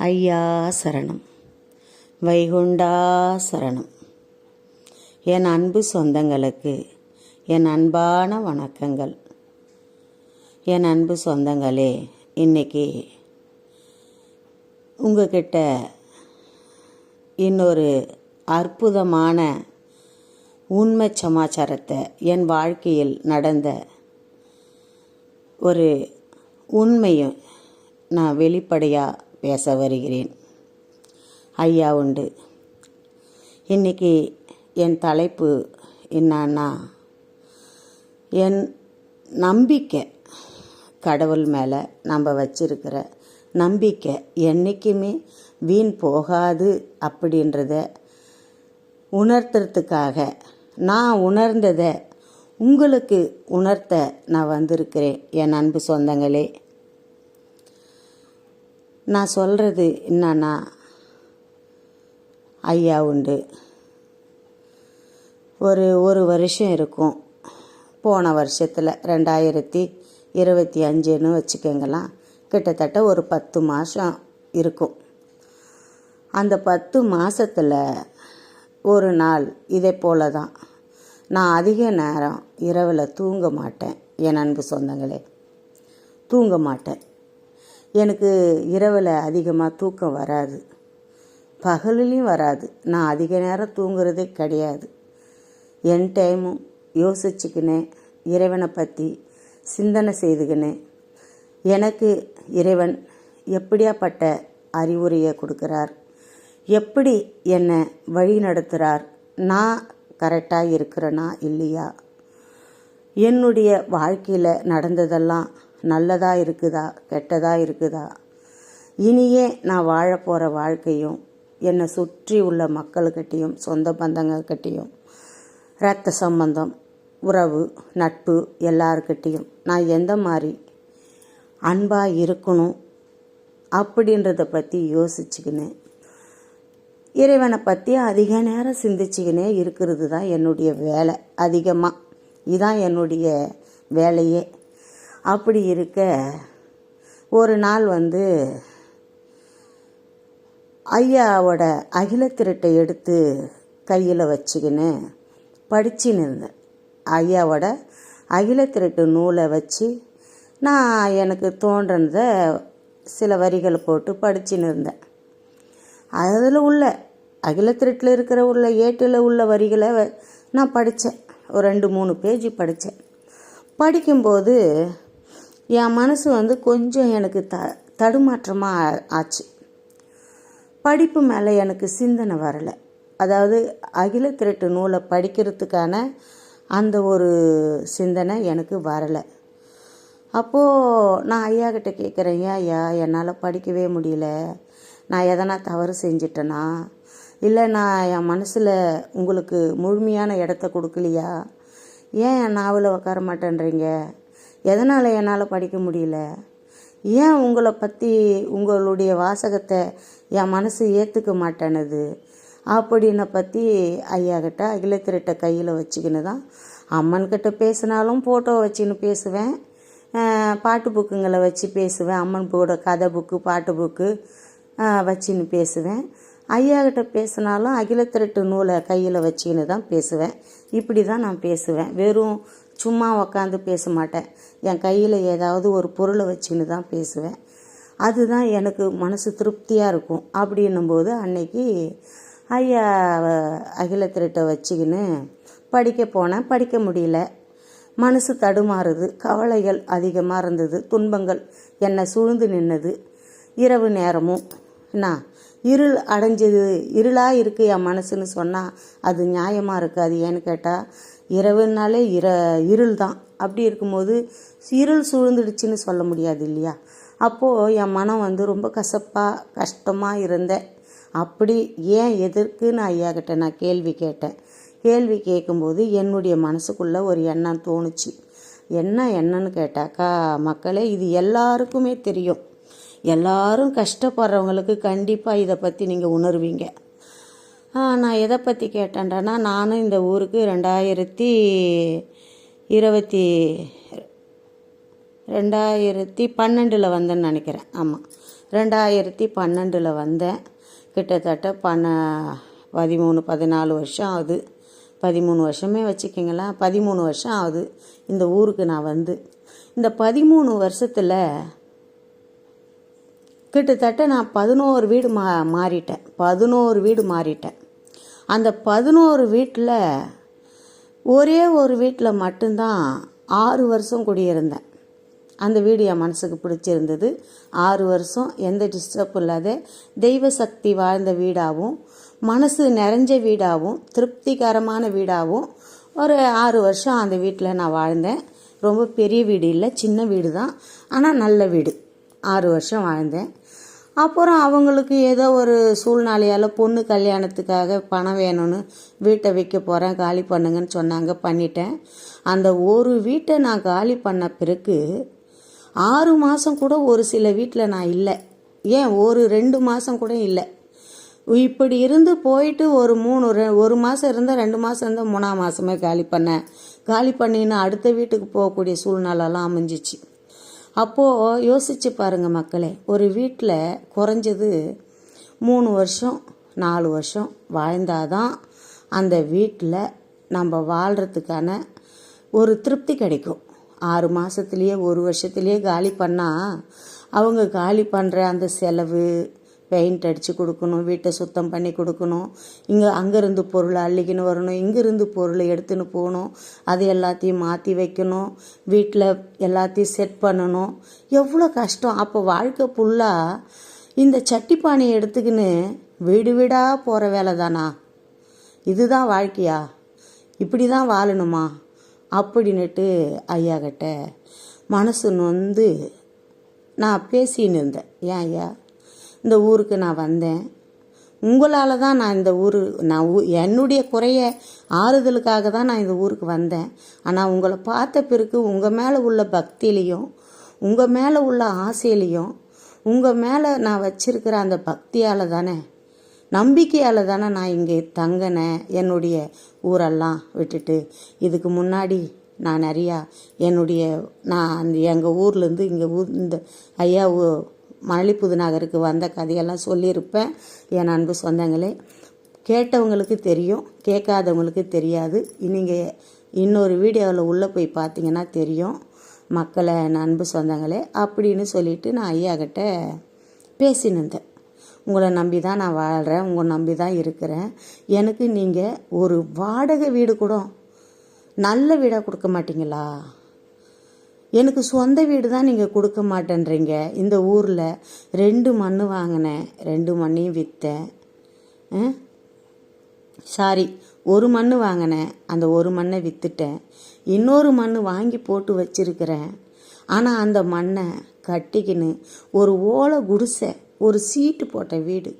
ஐயா சரணம். வைகுண்டா சரணம். என் அன்பு சொந்தங்களுக்கு என் அன்பான வணக்கங்கள். என் அன்பு சொந்தங்களே இன்னைக்கு உங்ககிட்ட இன்னொரு அற்புதமான உண்மை சமாச்சாரத்தை என் வாழ்க்கையில் நடந்த ஒரு உண்மையும் நான் வெளிப்படையாக பேச வருகிறேன். ஐயா உண்டு. இன்னைக்கு என் தலைப்பு என்னன்னா என் நம்பிக்கை கடவுள் மேலே நம்ம வச்சிருக்கிற நம்பிக்கை என்றைக்குமே வீண் போகாது அப்படின்றத உணர்த்துறதுக்காக நான் உணர்ந்ததை உங்களுக்கு உணர்த்த நான் வந்திருக்கிறேன் என் அன்பு சொந்தங்களே. நான் சொல்கிறது என்னன்னா ஐயா உண்டு. ஒரு ஒரு வருஷம் இருக்கும். போன வருஷத்தில் ரெண்டாயிரத்தி இருபத்தி அஞ்சுன்னு வச்சுக்கோங்களேன். கிட்டத்தட்ட ஒரு பத்து மாதம் இருக்கும். அந்த பத்து மாதத்தில் ஒரு நாள் இதே போல தான் நான் அதிக நேரம் இரவில் தூங்க மாட்டேன் என் அன்பு சொந்தங்களே. தூங்க மாட்டேன். எனக்கு இரவில் அதிகமாக தூக்கம் வராது. பகலுலேயும் வராது. நான் அதிக நேரம் தூங்குறதே கிடையாது. என் டைமும் யோசிச்சுக்கினேன். இறைவனை பற்றி சிந்தனை செய்துக்கினேன். எனக்கு இறைவன் எப்படியாப்பட்ட அறிவுரையை கொடுக்குறார்? எப்படி என்னை வழி நடத்துகிறார் நான் கரெக்டாக இருக்கிறேனா இல்லையா? என்னுடைய வாழ்க்கையில் நடந்ததெல்லாம் நல்லதாக இருக்குதா கெட்டதாக இருக்குதா? இனியே நான் வாழப்போகிற வாழ்க்கையும் என்னை சுற்றி உள்ள மக்கள்கிட்டையும் சொந்த பந்தங்கக்கிட்டேயும் ரத்த சம்பந்தம் உறவு நட்பு எல்லாருக்கிட்டேயும் நான் எந்த மாதிரி அன்பாக இருக்கணும் அப்படின்றத பற்றி யோசிச்சுக்கினேன் இறைவனை பற்றி அதிக நேரம் சிந்திச்சுக்கினே இருக்கிறது தான் என்னுடைய வேலை. அதிகமாக இதுதான் என்னுடைய வேலையே. அப்படி இருக்க ஒரு நாள் வந்து ஐயாவோட அகிலத்திரட்டை எடுத்து கையில் வச்சுக்கின்னு படிச்சுன்னு இருந்தேன். ஐயாவோட அகிலத்திரட்டு நூலை வச்சு நான் எனக்கு தோன்றத சில வரிகளை போட்டு படிச்சுன்னு இருந்தேன். அதில் உள்ள அகிலத்திரட்டில் இருக்கிற உள்ள ஏட்டில் உள்ள வரிகளை நான் படித்தேன் ஒரு ரெண்டு மூணு பேஜ் படித்தேன் படிக்கும்போது என் மனசு வந்து கொஞ்சம் எனக்கு த தடுமாற்றமாக ஆச்சு. படிப்பு மேலே எனக்கு சிந்தனை வரலை. அதாவது அகில திரட்டு நூலை படிக்கிறதுக்கான அந்த ஒரு சிந்தனை எனக்கு வரலை. அப்போது நான் ஐயா கிட்ட கேட்குறேன் ஏன் ஐயா என்னால் படிக்கவே முடியல. நான் எதனா தவறு செஞ்சிட்டேனா? இல்லை நான் என் மனசில் உங்களுக்கு முழுமையான இடத்த கொடுக்கலையா? ஏன் என் நாவில் உட்கார மாட்டேன்றீங்க? எதனால் என்னால் படிக்க முடியல? ஏன் உங்களை பற்றி உங்களுடைய வாசகத்தை என் மனசு ஏற்றுக்க மாட்டேனுது? அப்படின்ன பற்றி ஐயா கிட்ட அகிலத்திரட்டை கையில் வச்சுக்கின்னு தான் அம்மன்கிட்ட பேசினாலும் ஃபோட்டோ வச்சுன்னு பேசுவேன். பாட்டு புக்குங்களை வச்சு பேசுவேன். அம்மன் கூட கதை புக்கு பாட்டு புக்கு வச்சுன்னு பேசுவேன். ஐயா கிட்ட பேசினாலும் அகிலத்திரட்டு நூலை கையில் வச்சுக்கின்னு தான் பேசுவேன். இப்படி தான் நான் பேசுவேன். வெறும் சும்மா உக்காந்து பேச மாட்டேன் என் கையில் ஏதாவது ஒரு பொருளை வச்சுன்னு தான் பேசுவேன். அதுதான் எனக்கு மனசு திருப்தியாக இருக்கும். அப்படின்னும்போது அன்னைக்கு ஐயா அகிலத்திரட்டை வச்சுக்கின்னு படிக்க போனேன். படிக்க முடியல. மனசு தடுமாறுது. கவலைகள் அதிகமாக இருந்தது. துன்பங்கள் என்னை சூழ்ந்து நின்னது. இரவு நேரமும் என்ன இருள் அடைஞ்சது இருளாக இருக்குது என் மனசுன்னு சொன்னால் அது நியாயமாக இருக்குது ஏன்னு கேட்டால் இரவுனாலே இர இருள் தான் அப்படி இருக்கும்போது இருள் சூழ்ந்துடுச்சுன்னு சொல்ல முடியாது இல்லையா? அப்போது என் மனம் வந்து ரொம்ப கசப்பாக கஷ்டமாக இருந்தேன் அப்படி ஏன் எதற்குன்னு ஐயா கிட்ட நான் கேள்வி கேட்டேன். கேள்வி கேட்கும்போது என்னுடைய மனசுக்குள்ளே ஒரு எண்ணம் தோணுச்சு. என்ன என்னன்னு கேட்டாக்கா மக்களே இது எல்லாருக்குமே தெரியும். எல்லாரும் கஷ்டப்படுறவங்களுக்கு கண்டிப்பாக இதை பற்றி நீங்கள் உணர்வீங்க. நான் எதை பற்றி கேட்டேன்டனா நானும் இந்த ஊருக்கு ரெண்டாயிரத்தி இருபத்தி ரெண்டாயிரத்தி பன்னெண்டில் வந்தேன்னு நினைக்கிறேன். ஆமாம் ரெண்டாயிரத்தி பன்னெண்டில் வந்தேன். கிட்டத்தட்ட பண்ண பதிமூணு பதினாலு வருஷம் ஆகுது. பதிமூணு வருஷமே வச்சுக்கிங்களேன். பதிமூணு வருஷம் ஆகுது இந்த ஊருக்கு நான் வந்து. இந்த பதிமூணு வருஷத்தில் கிட்டத்தட்ட நான் பதினோரு வீடு மா மாறிட்டேன். பதினோரு வீடு மாறிட்டேன். அந்த பதினோரு வீட்டில் ஒரே ஒரு வீட்டில் மட்டும்தான் ஆறு வருஷம் குடியிருந்தேன். அந்த வீடு என் மனசுக்கு பிடிச்சிருந்தது. ஆறு வருஷம் எந்த டிஸ்டர்ப் இல்லாத தெய்வ சக்தி வாழ்ந்த வீடாகவும் மனசு நிறைஞ்ச வீடாகவும் திருப்திகரமான வீடாகவும் ஒரு ஆறு வருஷம் அந்த வீட்டில் நான் வாழ்ந்தேன். ரொம்ப பெரிய வீடு இல்லை சின்ன வீடு தான் ஆனால் நல்ல வீடு. ஆறு வருஷம் வாழ்ந்தேன். அப்புறம் அவங்களுக்கு ஏதோ ஒரு சூழ்நிலையால் பொண்ணு கல்யாணத்துக்காக பணம் வேணும்னு வீட்டை விற்க போகிறேன் காலி பண்ணுங்கன்னு சொன்னாங்க பண்ணிட்டேன். அந்த ஒரு வீட்டை நான் காலி பண்ண பிறகு ஆறு மாதம் கூட ஒரு சில வீட்டில் நான் இல்லை. ஏன் ஒரு ரெண்டு மாதம் கூட இல்லை. இப்படி இருந்து போயிட்டு ஒரு மூணு ரெ- ஒரு மாதம் இருந்தால் ரெண்டு மாதம் இருந்தால் மூணாம் மாதமே காலி பண்ணேன். காலி பண்ணின்னு அடுத்த வீட்டுக்கு போகக்கூடிய சூழ்நிலைலாம் அமைஞ்சிச்சு. அப்போது யோசிச்சு பாருங்கள் மக்களே ஒரு வீட்டில் குறைஞ்சது மூணு வருஷம் நாலு வருஷம் வாழ்ந்தாதான் அந்த வீட்டில் நம்ம வாழ்கிறதுக்கான ஒரு திருப்தி கிடைக்கும். ஆறு மாதத்துலேயே ஒரு வருஷத்துலேயே காலி பண்ணால் அவங்க காலி பண்ணுற அந்த செலவு பெயிண்ட் அடித்து கொடுக்கணும் வீட்டை சுத்தம் பண்ணி கொடுக்கணும். இங்கே அங்கேருந்து பொருளை அள்ளிக்கின்னு வரணும் இங்கேருந்து பொருளை எடுத்துன்னு போகணும். அது எல்லாத்தையும் மாற்றி வைக்கணும். வீட்டில் எல்லாத்தையும் செட் பண்ணணும். எவ்வளோ கஷ்டம். அப்போ வாழ்க்கை ஃபுல்லாக இந்த சட்டிப்பானையை எடுத்துக்கின்னு வீடு வீடாக போகிற வேலை தானா? இதுதான் வாழ்க்கையா? இப்படி தான் வாழணுமா? அப்படின்னுட்டு ஐயா கிட்ட மனசு நொந்து நான் பேசின்னு இருந்தேன். ஏன் ஐயா? இந்த ஊருக்கு நான் வந்தேன். உங்களால் தான் நான் இந்த ஊர் நான் ஊ என்னுடைய குறைய ஆறுதலுக்காக தான் நான் இந்த ஊருக்கு வந்தேன். ஆனால் உங்களை பார்த்த பிறகு உங்கள் மேலே உள்ள பக்தியிலையும் உங்கள் மேலே உள்ள ஆசையிலையும் உங்கள் மேலே நான் வச்சிருக்கிற அந்த பக்தியால் தானே நம்பிக்கையால் தானே நான் இங்கே தங்கினேன் என்னுடைய ஊரெல்லாம் விட்டுட்டு. இதுக்கு முன்னாடி நான் நிறையா என்னுடைய நான் அந்த எங்கள் ஊர்லேருந்து இங்கே ஊர் இந்த ஐயா ஊ- நகருக்கு வந்த கதையெல்லாம் சொல்லியிருப்பேன் என் அன்பு சொந்தங்களே. கேட்டவங்களுக்கு தெரியும் கேட்காதவங்களுக்கு தெரியாது. நீங்கள் இன்னொரு வீடியோவில் உள்ளே போய் பார்த்தீங்கன்னா தெரியும். மக்களை என் அன்பு சொந்தங்களே அப்படின்னு சொல்லிட்டு நான் ஐயா கிட்ட பேசின்னு இருந்தேன் உங்களை நம்பி தான் நான் வாழ்கிறேன் உங்களை நம்பி தான் இருக்கிறேன். எனக்கு நீங்கள் ஒரு வாடகை வீடு கூட நல்ல வீடாக கொடுக்க மாட்டீங்களா? எனக்கு சொந்த வீடு தான் நீங்கள் கொடுக்க மாட்டேன்றீங்க. இந்த ஊரில் ரெண்டு மண் வாங்கினேன். ரெண்டு மண்ணையும் விற்றேன் சாரி ஒரு மண் வாங்கினேன். அந்த ஒரு மண்ணை விற்றுட்டேன் இன்னொரு மண் வாங்கி போட்டு வச்சிருக்கிறேன். ஆனால் அந்த மண்ணை கட்டிக்கின்னு ஒரு ஓலை குடிசை ஒரு சீட்டு போட்ட வீடு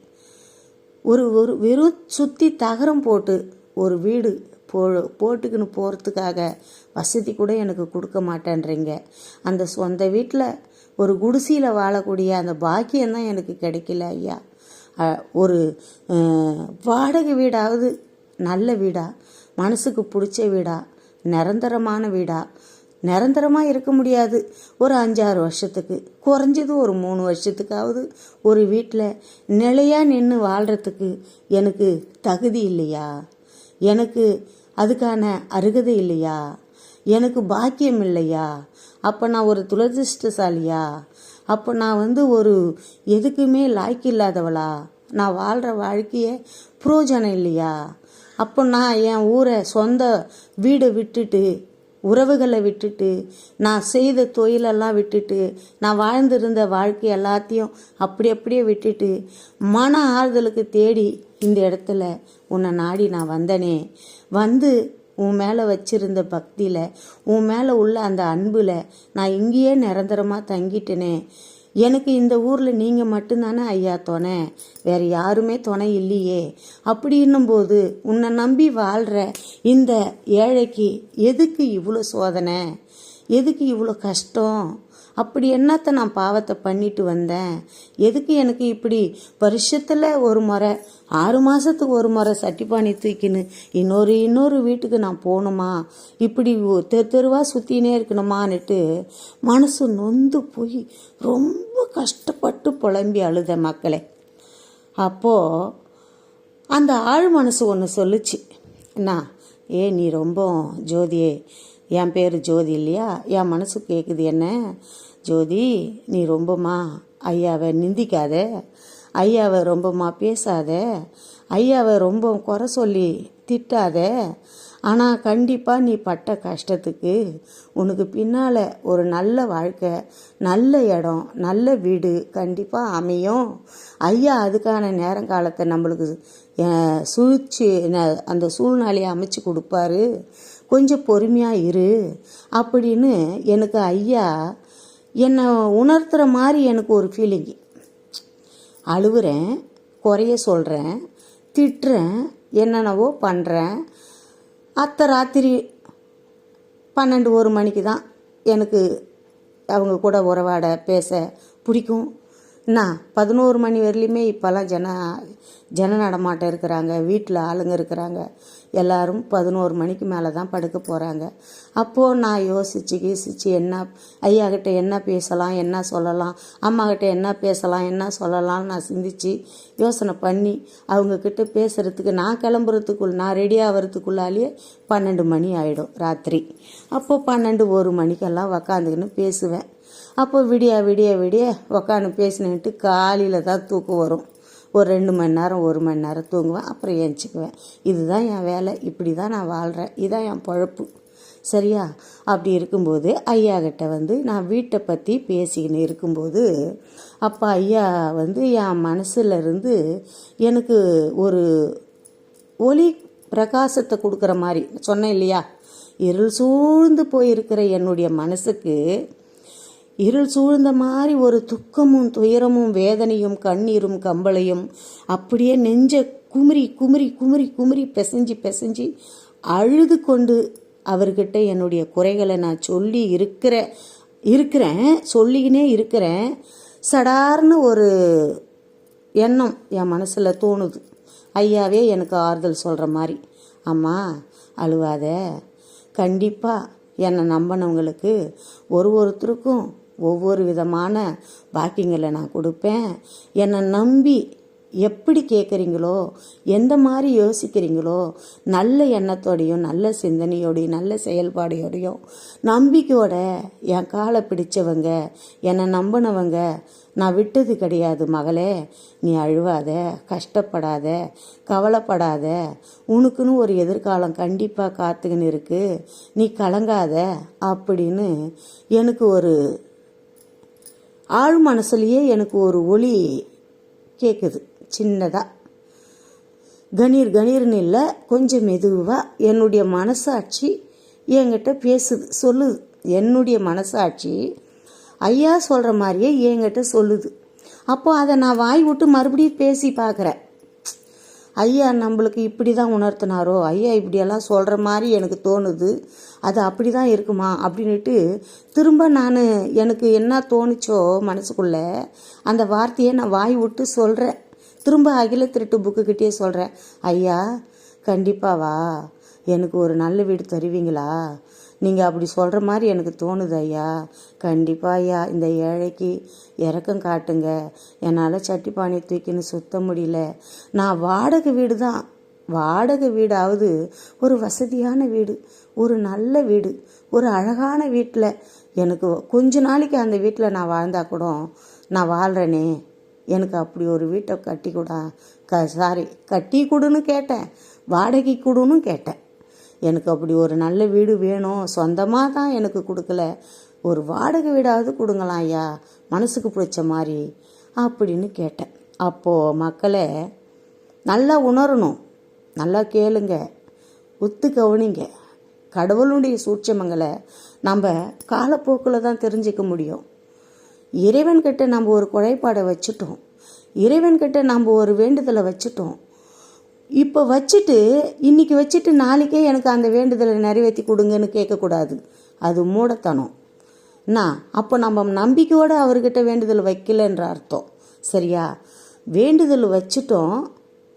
ஒரு ஒரு வெறும் சுற்றி தகரம் போட்டு ஒரு வீடு போ போட்டுக்கின்னு போகிறதுக்காக வசதி கூட எனக்கு கொடுக்க மாட்டேன்றீங்க. அந்த சொந்த வீட்டில் ஒரு குடிசையில் வாழக்கூடிய அந்த பாக்கியம்தான் எனக்கு கிடைக்கல ஐயா. ஒரு வாடகை வீடாவது நல்ல வீடா? மனசுக்கு பிடிச்ச வீடா? நிரந்தரமான வீடா? நிரந்தரமாக இருக்க முடியாது. ஒரு அஞ்சாறு வருஷத்துக்கு குறைஞ்சது ஒரு மூணு வருஷத்துக்காவது ஒரு வீட்டில் நிலையாக நின்று வாழ்கிறதுக்கு எனக்கு தகுதி இல்லையா? எனக்கு அதுக்கான அருகதை இல்லையா? எனக்கு பாக்கியம் இல்லையா? அப்போ நான் ஒரு துரதிருஷ்டசாலியா? அப்போ நான் வந்து ஒரு எதுக்குமே லாய்க்கு இல்லாதவளா? நான் வாழ்கிற வாழ்க்கையே புரோஜனம் இல்லையா? அப்போ நான் என் ஊரை சொந்த வீடை விட்டுட்டு உறவுகளை விட்டுட்டு நான் செய்த தொழிலெல்லாம் விட்டுட்டு நான் வாழ்ந்திருந்த வாழ்க்கை எல்லாத்தையும் அப்படி அப்படியே விட்டுட்டு மன ஆறுதலுக்கு தேடி இந்த இடத்துல உன்னை நாடி நான் வந்தனே. வந்து உன் மேலே வச்சிருந்த பக்தியில் உன் மேலே உள்ள அந்த அன்பில் நான் இங்கேயே நிரந்தரமாக தங்கிட்டேனே. எனக்கு இந்த ஊரில் நீங்கள் மட்டும்தானே ஐயா துணை. வேற யாருமே துணை இல்லையே. அப்படின்னும்போது உன்னை நம்பி வாழ்கிற இந்த ஏழைக்கு எதுக்கு இவ்வளோ சோதனை? எதுக்கு இவ்வளோ கஷ்டம்? அப்படி என்னத்தை நான் பாவத்தை பண்ணிட்டு வந்தேன்? எதுக்கு எனக்கு இப்படி? வருஷத்தில் ஒரு முறை ஆறு மாதத்துக்கு ஒரு முறை சட்டிப்பானி தூக்கின்னு இன்னொரு இன்னொரு வீட்டுக்கு நான் போகணுமா? இப்படி ஒ- தெரு தெருவாக சுற்றினே இருக்கணுமான்னுட்டு மனசு நொந்து போய் ரொம்ப கஷ்டப்பட்டு புலம்பி அழுத மக்களே. அப்போது அந்த ஆழ் மனசு ஒன்று சொல்லுச்சு. என்ன ஏ நீ ரொம்ப ஜோதியே. என் பேர் ஜோதி இல்லையா? என் மனசு கேட்குது என்ன? ஜோதி நீ ரொம்பமா ஐயாவை நிந்திக்காத. ஐயாவை ரொம்பமா பேசாத. ஐயாவை ரொம்ப குறை சொல்லி திட்டாத. ஆனால் கண்டிப்பாக நீ பட்ட கஷ்டத்துக்கு உனக்கு பின்னால் ஒரு நல்ல வாழ்க்கை நல்ல இடம் நல்ல வீடு கண்டிப்பாக அமையும். ஐயா அதுக்கான நேரங்காலத்தை நம்மளுக்கு சுழிச்சு சூழ்ச்சி ந- அந்த சூழ்நிலையை அமைச்சு கொடுப்பாரு. கொஞ்சம் பொறுமையாக இரு. அப்படின்னு எனக்கு ஐயா என்னை உணர்த்துற மாதிரி எனக்கு ஒரு ஃபீலிங்கு அழுவுறேன் குறைய சொல்கிறேன் திட்டுறேன் என்னென்னவோ பண்ணுறேன் அத்தை ராத்திரி பன்னெண்டு ஒரு மணிக்கு தான் எனக்கு அவங்க கூட உறவாட பேச பிடிக்கும். என்ன பதினோரு மணி வரலையுமே இப்போல்லாம் ஜன ஜன நடமாட்டம் இருக்கிறாங்க. வீட்டில் ஆளுங்க இருக்கிறாங்க. எல்லாரும் பதினோரு மணிக்கு மேலே தான் படுக்க போகிறாங்க அப்போது நான் யோசித்து கீசிச்சு என்ன ஐயா கிட்ட என்ன பேசலாம் என்ன சொல்லலாம் அம்மாக்கிட்ட என்ன பேசலாம் என்ன சொல்லலாம்னு நான் சிந்திச்சு யோசனை பண்ணி அவங்கக்கிட்ட பேசுகிறதுக்கு நான் கிளம்புறதுக்குள் நான் ரெடி ஆகிறதுக்குள்ளாலேயே பன்னெண்டு மணி ஆகிடும் ராத்திரி. அப்போது பன்னெண்டு ஒரு மணிக்கெல்லாம் உக்காந்துக்கின்னு பேசுவேன். அப்போ விடிய விடிய விடிய உக்காந்து பேசினுட்டு காலையில் தான் தூக்கம் வரும். ஒரு ரெண்டு மணி நேரம் ஒரு மணி நேரம் தூங்குவேன் அப்புறம் ஏஞ்சிக்குவேன். இதுதான் என் வேலை இப்படி தான் நான் வாழ்கிறேன் இதுதான் என் பொழப்பு. சரியா? அப்படி இருக்கும்போது ஐயா கிட்ட வந்து நான் வீட்டை பற்றி பேசிக்கின்னு இருக்கும்போது அப்போ ஐயா வந்து என் மனசில் இருந்து எனக்கு ஒரு ஒளி பிரகாசத்தை கொடுக்குற மாதிரி சொன்னேன் இல்லையா? இருள் சூழ்ந்து போயிருக்கிற என்னுடைய மனசுக்கு இருள் சூழ்ந்த மாதிரி ஒரு துக்கமும் துயரமும் வேதனையும் கண்ணீரும் கம்பளையும் அப்படியே நெஞ்ச குமுறி குமுறி குமுறி குமுறி பிசைஞ்சு பிசைஞ்சு அழுது கொண்டு அவர்கிட்ட என்னுடைய குறைகளை நான் சொல்லி இருக்கிற இருக்கிறேன் சொல்லிக்கினே இருக்கிறேன். சடார்னு ஒரு எண்ணம் என் மனசில் தோணுது. ஐயாவே எனக்கு ஆறுதல் சொல்கிற மாதிரி. அம்மா அழுவாத. கண்டிப்பாக என்னை நம்பினவங்களுக்கு ஒரு ஒருத்தருக்கும் ஒவ்வொரு விதமான பாக்கியங்களை நான் கொடுப்பேன். என்னை நம்பி எப்படி கேட்குறீங்களோ எந்த மாதிரி யோசிக்கிறீங்களோ நல்ல எண்ணத்தோடையும் நல்ல சிந்தனையோடையும் நல்ல செயல்பாடையோடையும் நம்பிக்கையோட என் காலை பிடிச்சவங்க என்னை நம்பினவங்க நான் விட்டது கிடையாது மகளே. நீ அழுவாத கஷ்டப்படாத கவலைப்படாத. உனக்குன்னு ஒரு எதிர்காலம் கண்டிப்பாக காத்துக்கின்னு இருக்கு. நீ கலங்காத அப்படின்னு எனக்கு ஒரு ஆழ் மனசுலேயே எனக்கு ஒரு ஒளி கேட்குது சின்னதாக கணீர் கணீர்னு இல்லை கொஞ்சம் மெதுவாக என்னுடைய மனசாட்சி என்கிட்ட பேசுது சொல்லுது. என்னுடைய மனசாட்சி ஐயா சொல்கிற மாதிரியே என்கிட்ட சொல்லுது. அப்போ அதை நான் வாய் விட்டு மறுபடியும் பேசி பார்க்குறேன். ஐயா நம்மளுக்கு இப்படி தான் உணர்த்தினாரோ? ஐயா இப்படியெல்லாம் சொல்கிற மாதிரி எனக்கு தோணுது. அது அப்படி தான் இருக்குமா? அப்படின்ட்டு திரும்ப நான் எனக்கு என்ன தோணுச்சோ மனசுக்குள்ளே அந்த வார்த்தையை நான் வாய் விட்டு சொல்கிறேன் திரும்ப அகில திருட்டு புக்குக்கிட்டே சொல்கிறேன் ஐயா கண்டிப்பாவா எனக்கு ஒரு நல்ல வீடு தருவீங்களா? நீங்கள் அப்படி சொல்கிற மாதிரி எனக்கு தோணுது ஐயா. கண்டிப்பாக ஐயா இந்த ஏழைக்கு இறக்கம் காட்டுங்க. என்னால் சட்டி பானை தூக்கின்னு சுத்த முடியல. நான் வாடகை வீடு தான். வாடகை வீடாவது ஒரு வசதியான வீடு ஒரு நல்ல வீடு ஒரு அழகான வீட்டில். எனக்கு கொஞ்ச நாளைக்கு அந்த வீட்டில் நான் வாழ்ந்தா கூட நான் வாழ்கிறேனே எனக்கு அப்படி ஒரு வீட்டை கட்டி கொடா க சாரி கட்டி கொடுன்னு கேட்டேன். வாடகை கொடுன்னு கேட்டேன். எனக்கு அப்படி ஒரு நல்ல வீடு வேணும். சொந்தமாக தான் எனக்கு கொடுக்கல. ஒரு வாடகை வீடாவது கொடுங்களாம் ஐயா. மனசுக்கு பிடிச்ச மாதிரி அப்படின்னு கேட்டேன். அப்போது மக்களை நல்லா உணரணும். நல்லா கேளுங்க. உத்து கவனிங்க. கடவுளுடைய சூட்சமங்களை நம்ம காலப்போக்கில் தான் தெரிஞ்சுக்க முடியும். இறைவன்கிட்ட நம்ம ஒரு குறைபாடை வச்சுட்டோம். இறைவன்கிட்ட நம்ம ஒரு வேண்டுதலை வச்சுட்டோம். இப்போ வச்சுட்டு இன்னைக்கு வச்சுட்டு நாளைக்கே எனக்கு அந்த வேண்டுதலை நிறைவேற்றி கொடுங்கன்னு கேட்கக்கூடாது. அது மூடத்தனம். நான் அப்போ நம்ம நம்பிக்கையோடு அவர்கிட்ட வேண்டுதல் வைக்கலன்ற அர்த்தம். சரியா? வேண்டுதல் வச்சிட்டோம்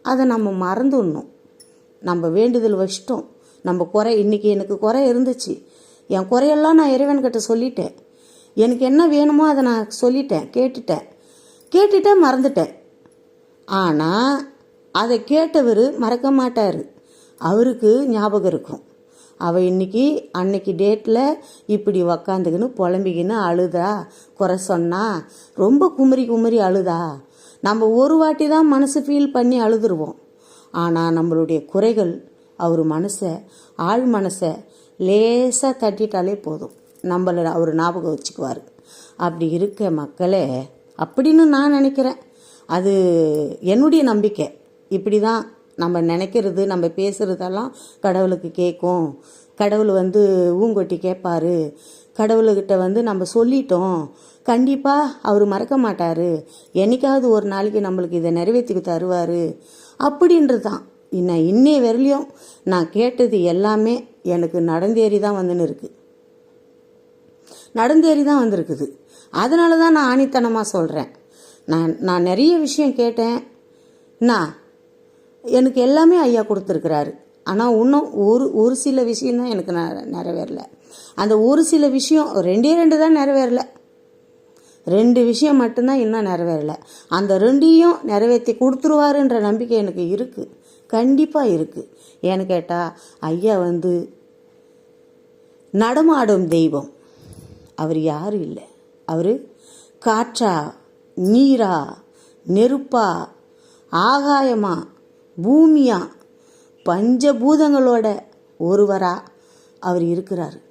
அதை நம்ம மறந்துடணும். நம்ம வேண்டுதல் வச்சிட்டோம். நம்ம குறை இன்றைக்கி எனக்கு குறை இருந்துச்சு. என் குறையெல்லாம் நான் இறைவன்கிட்ட சொல்லிட்டேன். எனக்கு என்ன வேணுமோ அதை நான் சொல்லிட்டேன் கேட்டுட்டேன். கேட்டுட்டேன் மறந்துட்டேன். ஆனால் அதை கேட்டவர் மறக்க மாட்டார். அவருக்கு ஞாபகம் இருக்கும். அவள் இன்னைக்கு அன்னைக்கு டேட்டில் இப்படி உக்காந்துக்கின்னு புலம்பிக்கின்னு அழுதா குறை சொன்னா ரொம்ப குமரி குமரி அழுதா. நம்ம ஒரு வாட்டி தான் மனசு ஃபீல் பண்ணி அழுதுருவோம். ஆனால் நம்மளுடைய குறைகள் அவர் மனசை ஆள் மனசை லேசாக தட்டிட்டாலே போதும். நம்மளை அவர் ஞாபகம் வச்சுக்குவார். அப்படி இருக்க மக்களே அப்படின்னு நான் நினைக்கிறேன். அது என்னுடைய நம்பிக்கை. இப்படி தான் நம்ம நினைக்கிறது நம்ம பேசுகிறதெல்லாம் கடவுளுக்கு கேட்கும். கடவுள் வந்து ஊங்கொட்டி கேட்பாரு. கடவுள்கிட்ட வந்து நம்ம சொல்லிட்டோம். கண்டிப்பாக அவர் மறக்க மாட்டார். என்னைக்காவது ஒரு நாளைக்கு நம்மளுக்கு இதை நிறைவேற்றி தருவார். அப்படின்றது தான் இன்னும் இன்னைய வரலையும் நான் கேட்டது எல்லாமே எனக்கு நடந்தேறி தான் வந்துன்னு இருக்குது நடந்தேறி தான் வந்திருக்குது. அதனால தான் நான் ஆணித்தனமாக சொல்கிறேன் நான் நான் நிறைய விஷயம் கேட்டேன். நான் எனக்கு எல்லாமே ஐயா கொடுத்துருக்குறாரு. ஆனால் இன்னும் ஒரு ஒரு சில விஷயந்தான் எனக்கு ந நிறைவேறல. அந்த ஒரு சில விஷயம் ரெண்டே ரெண்டு தான் நிறைவேறல. ரெண்டு விஷயம் மட்டும்தான் இன்னும் நிறைவேறல. அந்த ரெண்டையும் நிறைவேற்றி கொடுத்துருவாருன்ற நம்பிக்கை எனக்கு இருக்குது கண்டிப்பாக இருக்குது ஏன்னு கேட்டால் ஐயா வந்து நடமாடும் தெய்வம். அவர் யாரும் இல்லை. அவர் காற்றா நீரா நெருப்பா ஆகாயமா பூமியா? பஞ்சபூதங்களோட ஒருவரா அவர் இருக்கிறார்.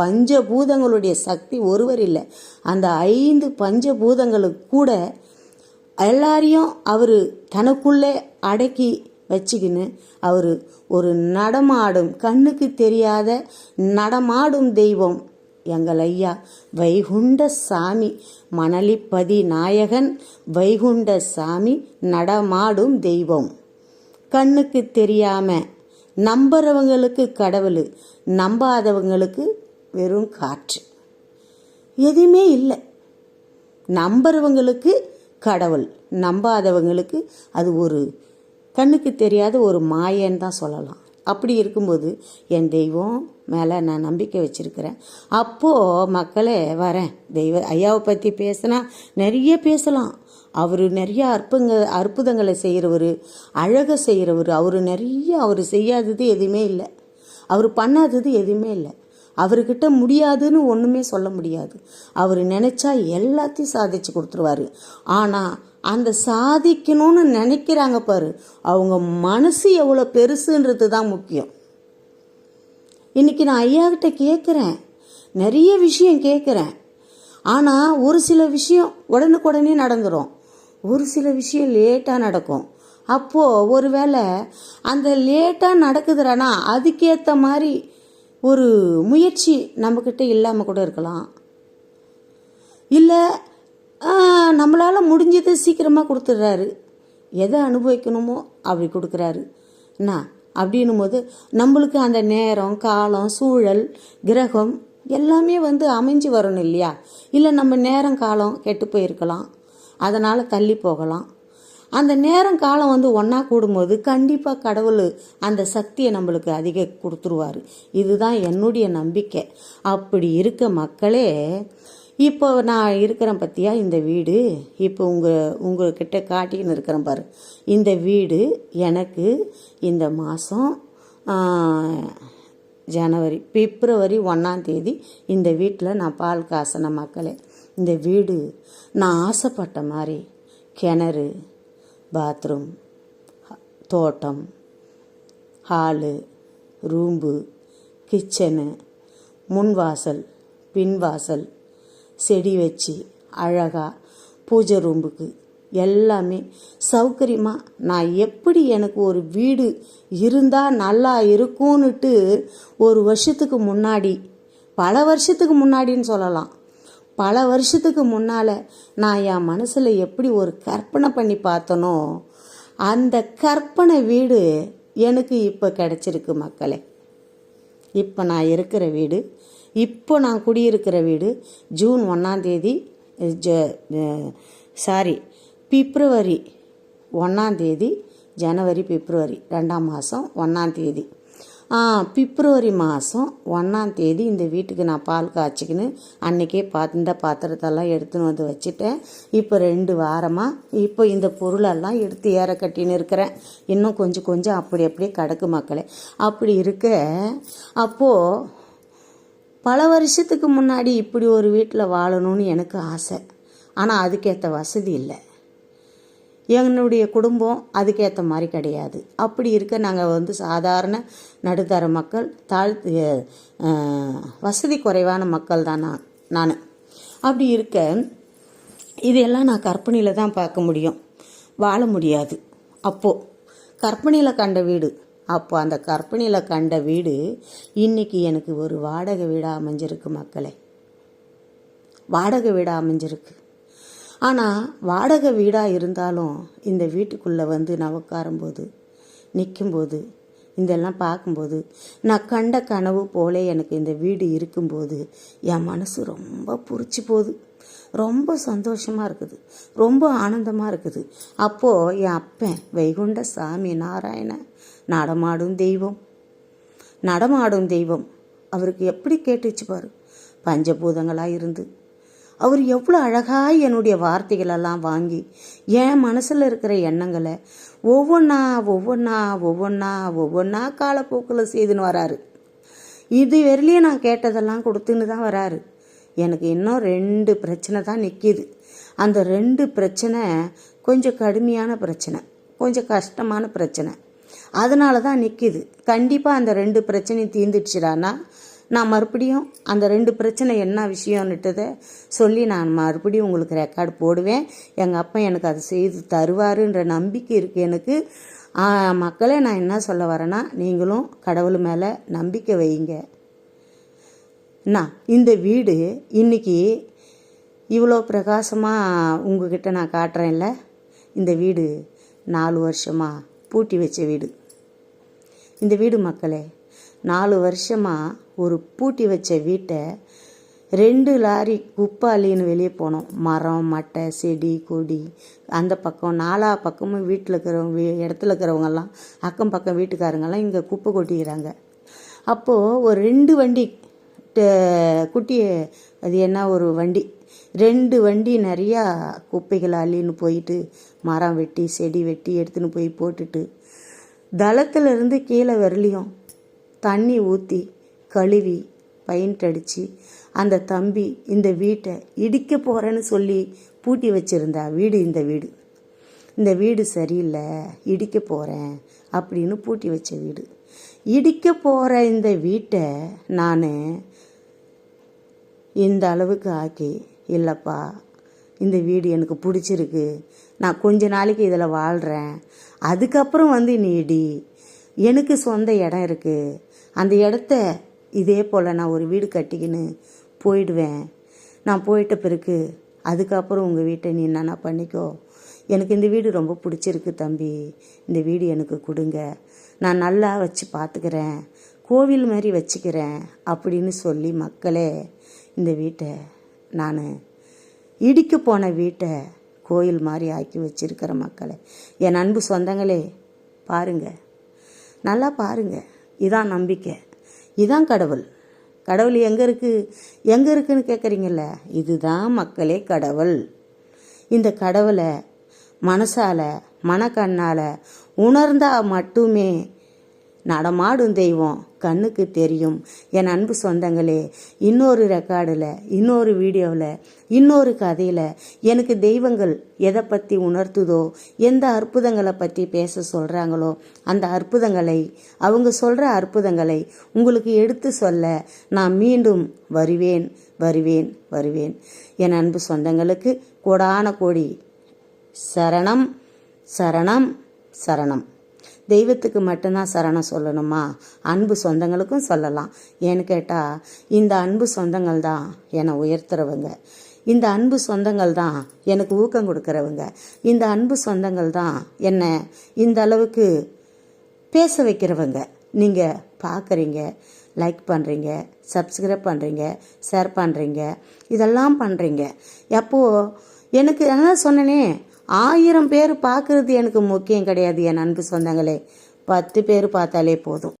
பஞ்சபூதங்களுடைய சக்தி ஒருவர் இல்லை. அந்த ஐந்து பஞ்சபூதங்களுக்கு கூட எல்லாரையும் அவர் தனக்குள்ளே அடக்கி வச்சுக்கின்னு அவர் ஒரு நடமாடும் கண்ணுக்கு தெரியாத நடமாடும் தெய்வம் எங்கள் ஐயா. வைகுண்ட சாமி மணலிப்பதி நாயகன் வைகுண்ட சாமி நடமாடும் தெய்வம். கண்ணுக்கு தெரியாம நம்புறவங்களுக்கு கடவுள் நம்பாதவங்களுக்கு வெறும் காற்று. எதுவுமே இல்லை. நம்புறவங்களுக்கு கடவுள் நம்பாதவங்களுக்கு அது ஒரு கண்ணுக்கு தெரியாத ஒரு மாயன்னு தான் சொல்லலாம். அப்படி இருக்கும்போது என் தெய்வம் மேலே நான் நம்பிக்கை வச்சிருக்கிறேன். அப்போது மக்களே வரேன். தெய்வ ஐயாவை பற்றி பேசினா நிறைய பேசலாம். அவர் நிறைய அற்புங்க அற்புதங்களை செய்கிறவர் அழகை செய்கிறவர் அவர் நிறைய அவர் செய்யாதது எதுவுமே இல்லை. அவர் பண்ணாதது எதுவுமே இல்லை. அவர்கிட்ட முடியாதுன்னு ஒன்றுமே சொல்ல முடியாது. அவர் நினச்சா எல்லாத்தையும் சாதிச்சு கொடுத்துருவாரு. ஆனால் அந்த சாதிக்கணும்னு நினைக்கிறாங்க பாரு. அவங்க மனசு எவ்வளோ பெருசுன்றது தான் முக்கியம். இன்னைக்கு நான் ஐயாக்கிட்ட கேட்குறேன் நிறைய விஷயம் கேட்குறேன் ஆனால் ஒரு சில விஷயம் உடனுக்குடனே நடந்துடும் ஒரு சில விஷயம் லேட்டாக நடக்கும். அப்போது ஒருவேளை அந்த லேட்டாக நடக்குதுறானா அதுக்கேற்ற மாதிரி ஒரு முயற்சி நம்மக்கிட்ட இல்லாமல் கூட இருக்கலாம். இல்லை நம்மளால் முடிஞ்சது சீக்கிரமாக கொடுத்துட்றாரு. எதை அனுபவிக்கணுமோ அப்படி கொடுக்குறாரு. என்ன? அப்படின்னும் போது நம்மளுக்கு அந்த நேரம் காலம் சூழல் கிரகம் எல்லாமே வந்து அமைஞ்சு வரணும் இல்லையா? இல்லை நம்ம நேரம் காலம் கெட்டு போயிருக்கலாம். அதனால் தள்ளி போகலாம். அந்த நேரம் காலம் வந்து ஒன்றா கூடும்போது கண்டிப்பாக கடவுள் அந்த சக்தியை நம்மளுக்கு அதிக கொடுத்துருவாரு. இதுதான் என்னுடைய நம்பிக்கை. அப்படி இருக்க மக்களே இப்போ நான் இருக்கிறேன் பற்றியா இந்த வீடு. இப்போ உங்கள் உங்கள்கிட்ட காட்டிக்கின்னு இருக்கிறேன் பாரு. இந்த வீடு எனக்கு இந்த மாதம் ஜனவரி பிப்ரவரி ஒன்றாம் தேதி இந்த வீட்டில் நான் பால் காசின மக்களே. இந்த வீடு நான் ஆசைப்பட்ட மாதிரி. கிணறு பாத்ரூம் தோட்டம் ஹாலு ரூம்பு கிச்சனு முன்வாசல் பின்வாசல் செடி வச்சு அழகாக பூஜை ரூம்புக்கு எல்லாமே சௌகரியமாக நான் எப்படி எனக்கு ஒரு வீடு இருந்தால் நல்லா இருக்கும்னுட்டு ஒரு வருஷத்துக்கு முன்னாடி பல வருஷத்துக்கு முன்னாடின்னு சொல்லலாம். பல வருஷத்துக்கு முன்னால் நான் என் மனசில் எப்படி ஒரு கற்பனை பண்ணி பார்த்தனோ அந்த கற்பனை வீடு எனக்கு இப்போ கிடச்சிருக்கு மக்களே. இப்போ நான் இருக்கிற வீடு இப்போ நான் குடியிருக்கிற வீடு ஜூன் ஒன்றாந்தேதி ஜ சாரி பிப்ரவரி ஒன்றாந்தேதி ஜனவரி பிப்ரவரி ரெண்டாம் மாதம் ஒன்றாந்தேதி பிப்ரவரி மாதம் ஒன்றாந்தேதி இந்த வீட்டுக்கு நான் பால் காய்ச்சிக்கின்னு அன்றைக்கே பார்த்து இந்த பாத்திரத்தெல்லாம் எடுத்துன்னு வந்து வச்சுட்டேன். இப்போ ரெண்டு வாரமாக இப்போ இந்த பொருளெல்லாம் எடுத்து ஏற கட்டின்னு இருக்கிறேன். இன்னும் கொஞ்சம் கொஞ்சம் அப்படி அப்படியே கிடக்கு மக்களே. அப்படி இருக்க அப்போது பல வருஷத்துக்கு முன்னாடி இப்படி ஒரு வீட்டில் வாழணும்னு எனக்கு ஆசை. ஆனால் அதுக்கேற்ற வசதி இல்லை. எங்களுடைய குடும்பம் அதுக்கேற்ற மாதிரி கிடையாது. அப்படி இருக்க நாங்கள் வந்து சாதாரண நடுத்தர மக்கள் தாழ் வசதி குறைவான மக்கள் தான் நான் நான். அப்படி இருக்க இதையெல்லாம் நான் கற்பனையில் தான் பார்க்க முடியும். வாழ முடியாது. அப்போது கற்பனையில் கண்ட வீடு. அப்போ அந்த கற்பனையில் கண்ட வீடு இன்னைக்கு எனக்கு ஒரு வாடகை வீடாக அமைஞ்சிருக்கு மக்களே. வாடகை வீடாக அமைஞ்சிருக்கு. ஆனால் வாடகை வீடாக இருந்தாலும் இந்த வீட்டுக்குள்ளே வந்து நான் உட்காரும்போது நிற்கும்போது இதெல்லாம் பார்க்கும்போது நான் கண்ட கனவு போல எனக்கு இந்த வீடு இருக்கும்போது என் மனசு ரொம்ப புரிச்சு போகுது. ரொம்ப சந்தோஷமாக இருக்குது. ரொம்ப ஆனந்தமாக இருக்குது. அப்போது என் அப்பன் வைகுண்ட சாமி நாராயண நடமாடும் தெய்வம். நடமாடும் தெய்வம். அவருக்கு எப்படி கேட்டுச்சு பாரு. பஞ்சபூதங்களாக இருந்து. அவர் எவ்வளோ அழகாக என்னுடைய வார்த்தைகளெல்லாம் வாங்கி என் மனசில் இருக்கிற எண்ணங்களை ஒவ்வொன்றா ஒவ்வொன்றா ஒவ்வொன்றா ஒவ்வொன்றா காலப்போக்கில் செய்துன்னு வராரு. இது வரலையும் நான் கேட்டதெல்லாம் கொடுத்துன்னு தான் வராரு. எனக்கு இன்னும் ரெண்டு பிரச்சனை தான் நிற்கிது அந்த ரெண்டு பிரச்சனை கொஞ்சம் கடுமையான பிரச்சனை கொஞ்சம் கஷ்டமான பிரச்சனை. அதனால தான் நிற்கிது கண்டிப்பாக அந்த ரெண்டு பிரச்சனையும் தீர்ந்துடுச்சுடானா நான் மறுபடியும் அந்த ரெண்டு பிரச்சனை என்ன விஷயம்னுட்டதை சொல்லி நான் மறுபடியும் உங்களுக்கு ரெக்கார்டு போடுவேன். எங்கள் அப்பா எனக்கு அதை செய்து தருவாருன்ற நம்பிக்கை இருக்குது எனக்கு. மக்களே நான் என்ன சொல்ல வரேன்னா நீங்களும் கடவுள் மேலே நம்பிக்கை வைங்க. என்ன இந்த வீடு இன்னைக்கு இவ்வளோ பிரகாசமாக உங்ககிட்ட நான் காட்டுறேன்ல? இந்த வீடு நாலு வருஷமாக பூட்டி வச்ச வீடு. இந்த வீடு மக்களே நாலு வருஷமாக ஒரு பூட்டி வச்ச வீட்டை ரெண்டு லாரி குப்பாலின்னு வெளியே போனோம். மரம் மட்டை செடி கொடி. அந்த பக்கம் நாலா பக்கமும் வீட்டில் இருக்கிறவங்க இடத்துல இருக்கிறவங்கெல்லாம் அக்கம் பக்கம் வீட்டுக்காரங்கெல்லாம் இங்கே குப்பை கொட்டிக்கிறாங்க. அப்போது ஒரு ரெண்டு வண்டி குட்டி அது என்ன ஒரு வண்டி ரெண்டு வண்டி நிறையா குப்பைகள் அள்ளின்னு போயிட்டு மரம் வெட்டி செடி வெட்டி எடுத்துன்னு போய் போட்டுட்டு தளத்துலேருந்து கீழே வரலையும் தண்ணி ஊற்றி கழுவி பெயிண்ட் அடித்து அந்த தம்பி இந்த வீட்டை இடிக்க போகிறேன்னு சொல்லி பூட்டி வச்சிருந்தா வீடு இந்த வீடு. இந்த வீடு சரியில்லை இடிக்க போகிறேன் அப்படின்னு பூட்டி வச்ச வீடு. இடிக்க போகிற இந்த வீட்டை நான் இந்த அளவுக்கு ஆக்கி இல்லைப்பா இந்த வீடு எனக்கு பிடிச்சிருக்கு நான் கொஞ்ச நாளைக்கு இதில் வாழ்கிறேன் அதுக்கப்புறம் வந்து நீ இடி. எனக்கு சொந்த இடம் இருக்குது அந்த இடத்த இதே போல் நான் ஒரு வீடு கட்டிக்கின்னு போயிடுவேன். நான் போயிட்ட பிறகு அதுக்கப்புறம் உங்கள் வீட்டை நீ என்னென்ன பண்ணிக்கோ. எனக்கு இந்த வீடு ரொம்ப பிடிச்சிருக்கு தம்பி. இந்த வீடு எனக்கு கொடுங்க. நான் நல்லா வச்சு பார்த்துக்கிறேன் கோவில் மாதிரி வச்சுக்கிறேன் அப்படின்னு சொல்லி மக்களே இந்த வீட்டை நான் இடிக்க போன வீட்டை கோயில் மாதிரி ஆக்கி வச்சிருக்கிற மக்களை என் அன்பு சொந்தங்களே பாருங்கள் நல்லா பாருங்கள் இதான் நம்பிக்கை. இதுதான் கடவுள். கடவுள் எங்கே இருக்குது எங்கே இருக்குன்னு கேட்குறீங்கல்ல இதுதான் மக்களே கடவுள். இந்த கடவுளை மனசால மனக்கண்ணால் உணர்ந்தால் மட்டுமே நடமாடும் தெய்வம் கண்ணுக்கு தெரியும். என் அன்பு சொந்தங்களே இன்னொரு ரெக்கார்டில் இன்னொரு வீடியோவில் இன்னொரு கதையில் எனக்கு தெய்வங்கள் எதை பற்றி உணர்த்துதோ எந்த அற்புதங்களை பற்றி பேச சொல்கிறாங்களோ அந்த அற்புதங்களை அவங்க சொல்கிற அற்புதங்களை உங்களுக்கு எடுத்து சொல்ல நான் மீண்டும் வருவேன் வருவேன் வருவேன். என் அன்பு சொந்தங்களுக்கு கோடான கோடி. சரணம் சரணம் சரணம். தெய்வத்துக்கு மட்டும்தான் சரணம் சொல்லணுமா? அன்பு சொந்தங்களுக்கும் சொல்லலாம். ஏன்னு கேட்டால் இந்த அன்பு சொந்தங்கள் தான் என்னை உயர்த்துறவங்க. இந்த அன்பு சொந்தங்கள் தான் எனக்கு ஊக்கம் கொடுக்குறவங்க. இந்த அன்பு சொந்தங்கள் தான் என்னை இந்த அளவுக்கு பேச வைக்கிறவங்க. நீங்கள் பார்க்குறீங்க லைக் பண்ணுறீங்க சப்ஸ்கிரைப் பண்ணுறீங்க ஷேர் பண்ணுறீங்க இதெல்லாம் பண்ணுறீங்க எப்போது எனக்கு என்ன சொன்னனே ஆயிரம் பேர் பார்க்குறது எனக்கு முக்கியம் கிடையாது என் அன்பு சொந்தங்களே. பத்து பேர் பார்த்தாலே போதும்.